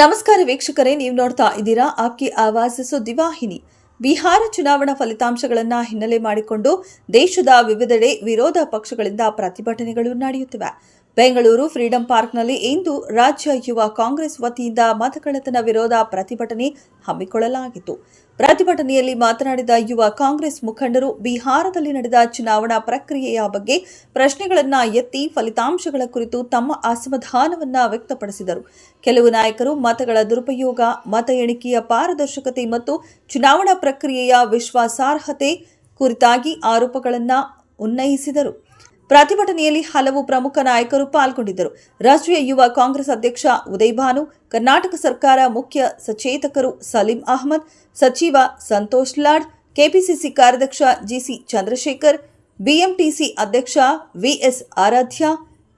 ನಮಸ್ಕಾರ ವೀಕ್ಷಕರೇ, ನೀವು ನೋಡ್ತಾ ಇದ್ದೀರಾ ಆಪ್ಕಿ ಆವಾಜ್ ಸುದ್ದಿವಾಹಿನಿ ಬಿಹಾರ ಚುನಾವಣಾ ಫಲಿತಾಂಶಗಳನ್ನು ಹಿನ್ನೆಲೆ ಮಾಡಿಕೊಂಡು ದೇಶದ ವಿವಿಧೆಡೆ ವಿರೋಧ ಪಕ್ಷಗಳಿಂದ ಪ್ರತಿಭಟನೆಗಳು ನಡೆಯುತ್ತಿವೆ. ಬೆಂಗಳೂರು ಫ್ರೀಡಂ ಪಾರ್ಕ್ನಲ್ಲಿ ಇಂದು ರಾಜ್ಯ ಯುವ ಕಾಂಗ್ರೆಸ್ ವತಿಯಿಂದ ಮತಕಳ್ಳತನ ವಿರೋಧ ಪ್ರತಿಭಟನೆ ಹಮ್ಮಿಕೊಳ್ಳಲಾಗಿತ್ತು. ಪ್ರತಿಭಟನೆಯಲ್ಲಿ ಮಾತನಾಡಿದ ಯುವ ಕಾಂಗ್ರೆಸ್ ಮುಖಂಡರು, ಬಿಹಾರದಲ್ಲಿ ನಡೆದ ಚುನಾವಣಾ ಪ್ರಕ್ರಿಯೆಯ ಬಗ್ಗೆ ಪ್ರಶ್ನೆಗಳನ್ನು ಎತ್ತಿ ಫಲಿತಾಂಶಗಳ ಕುರಿತು ತಮ್ಮ ಅಸಮಾಧಾನವನ್ನು ವ್ಯಕ್ತಪಡಿಸಿದರು. ಕೆಲವು ನಾಯಕರು ಮತಗಳ ದುರುಪಯೋಗ, ಮತ ಎಣಿಕೆಯ ಪಾರದರ್ಶಕತೆ ಮತ್ತು ಚುನಾವಣಾ ಪ್ರಕ್ರಿಯೆಯ ವಿಶ್ವಾಸಾರ್ಹತೆ ಕುರಿತಾಗಿ ಆರೋಪಗಳನ್ನು ಉನ್ನಯಿಸಿದರು. ಪ್ರತಿಭಟನೆಯಲ್ಲಿ ಹಲವು ಪ್ರಮುಖ ನಾಯಕರು ಪಾಲ್ಗೊಂಡಿದ್ದರು. ರಾಷ್ಟ್ರೀಯ ಯುವ ಕಾಂಗ್ರೆಸ್ ಅಧ್ಯಕ್ಷ ಉದಯ್ ಭಾನು, ಕರ್ನಾಟಕ ಸರ್ಕಾರ ಮುಖ್ಯ ಸಚೇತಕರು ಸಲೀಂ ಅಹಮದ್, ಸಚಿವ ಸಂತೋಷ್ ಲಾಡ್, ಕೆಪಿಸಿಸಿ ಕಾರ್ಯಾಧ್ಯಕ್ಷ ಜಿಸಿ ಚಂದ್ರಶೇಖರ್, ಬಿಎಂಟಿಸಿ ಅಧ್ಯಕ್ಷ ವಿಎಸ್ ಆರಾಧ್ಯ,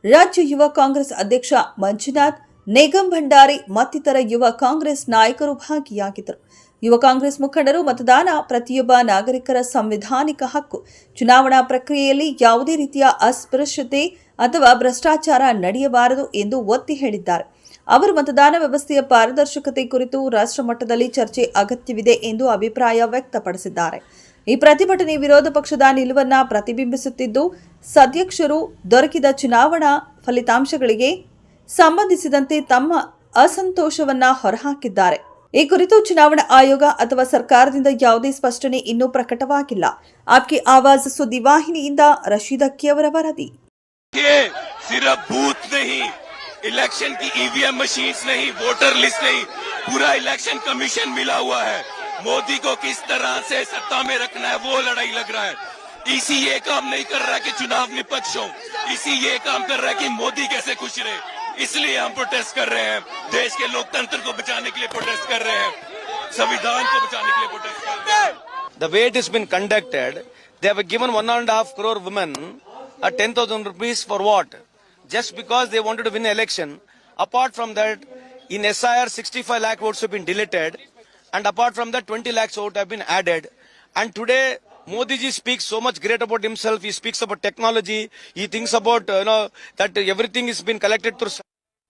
ರಾಜ್ಯ ಯುವ ಕಾಂಗ್ರೆಸ್ ಅಧ್ಯಕ್ಷ ಮಂಜುನಾಥ್ ನೇಗಂ ಭಂಡಾರಿ ಮತ್ತಿತರ ಯುವ ಕಾಂಗ್ರೆಸ್ ನಾಯಕರು ಭಾಗಿಯಾಗಿದ್ದರು. ಯುವ ಕಾಂಗ್ರೆಸ್ ಮುಖಂಡರು ಮತದಾನ ಪ್ರತಿಯೊಬ್ಬ ನಾಗರಿಕರ ಸಂವಿಧಾನಿಕ ಹಕ್ಕು. ಚುನಾವಣಾ ಪ್ರಕ್ರಿಯೆಯಲ್ಲಿ ಯಾವುದೇ ರೀತಿಯ ಅಸ್ಪೃಶ್ಯತೆ ಅಥವಾ ಭ್ರಷ್ಟಾಚಾರ ನಡೆಯಬಾರದು ಎಂದು ಒತ್ತಿ ಹೇಳಿದ್ದಾರೆ. ಅವರು ಮತದಾನ ವ್ಯವಸ್ಥೆಯ ಪಾರದರ್ಶಕತೆ ಕುರಿತು ರಾಷ್ಟ್ರ ಮಟ್ಟದಲ್ಲಿ ಚರ್ಚೆ ಅಗತ್ಯವಿದೆ ಎಂದು ಅಭಿಪ್ರಾಯ ವ್ಯಕ್ತಪಡಿಸಿದ್ದಾರೆ. ಈ ಪ್ರತಿಭಟನೆ ವಿರೋಧ ಪಕ್ಷದ ನಿಲುವನ್ನ ಪ್ರತಿಬಿಂಬಿಸುತ್ತಿದ್ದು, ಸದ್ಯಕ್ಷರು ದೊರಕಿದ ಚುನಾವಣಾ ಫಲಿತಾಂಶಗಳಿಗೆ ಸಂಬಂಧಿಸಿದಂತೆ ತಮ್ಮ ಅಸಂತೋಷವನ್ನ ಹೊರಹಾಕಿದ್ದಾರೆ. ಈ ಕುರಿತು ಚುನಾವಣಾ ಆಯೋಗ ಅಥವಾ ಸರ್ಕಾರದಿಂದ ಯಾವುದೇ ಸ್ಪಷ್ಟನೆ ಇನ್ನೂ ಪ್ರಕಟವಾಗಿಲ್ಲ ಆಪ್ಕೆ ಆವಾಜ್ ಸುದ್ದಿವಾಹಿನಿಯಿಂದ ರಶೀದ್ ಅಕ್ಕಿಯವರ ವರದಿ ये सिर्फ बूथ नहीं इलेक्शन की ईवीएम मशीन्स नहीं वोटर लिस्ट नहीं पूरा इलेक्शन कमीशन मिला हुआ है मोदी को किस तरह से सत्ता में रखना है वो लड़ाई लग रहा है इसी ये काम नहीं कर रहा है कि चुनाव निपक्ष हो इसी ये काम कर रहा है कि मोदी कैसे खुश रहे इसलिए हम प्रोटेस्ट कर रहे हैं देश के लोकतंत्र को बचाने के लिए प्रोटेस्ट कर रहे हैं संविधान को बचाने के लिए प्रोटेस्ट कर रहे हैं the way it has been conducted, they have given one and a half crore women a 10,000 rupees for what? Just because they wanted to win an election. Apart from that, in SIR, 65 lakh votes have been deleted. And apart from that, 20 lakhs votes have been added. And today, Modi ji speaks so much great about himself. He speaks about technology. He thinks about, uh, you know, that everything is been collected through